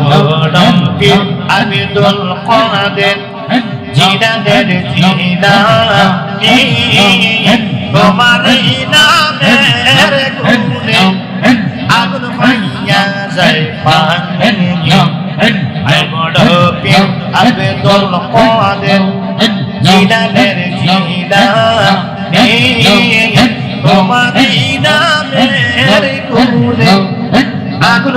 বড়কে আবিদুল কাদের জিনাদের জিনা তোমার নামের গুণে আগুন হইয়া যায় পানি বড়কে আবিদুল কাদের জিনাদের জিনা তোমার নামের গুণে আগুন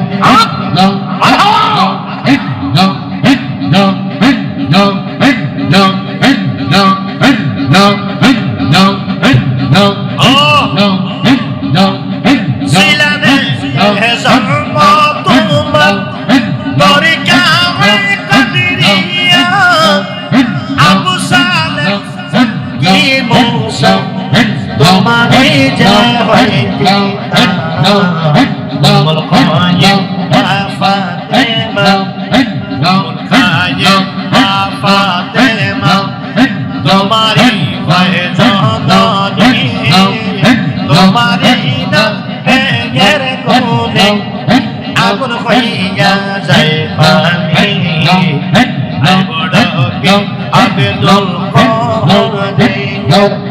আগুন হইয়া যায় পানি বড়কে আবেদুল কাদের রমজানের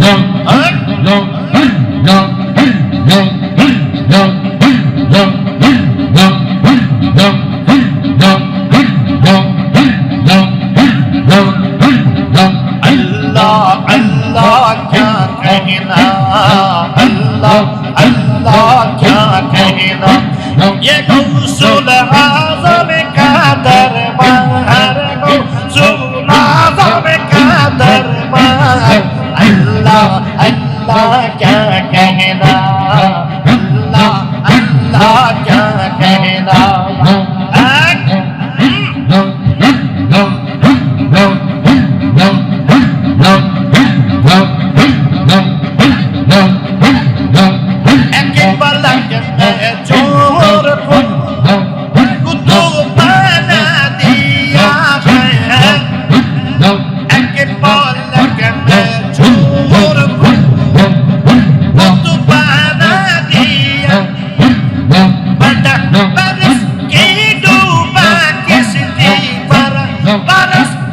them.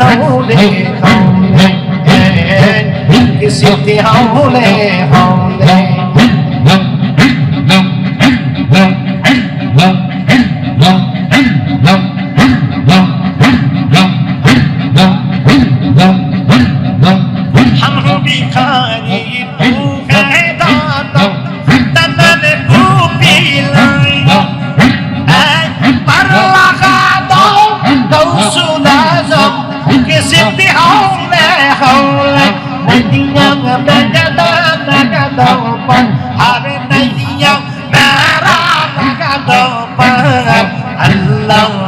हौले हौले किसी हौले हौले किसी हौले পাড়া আল্লাহ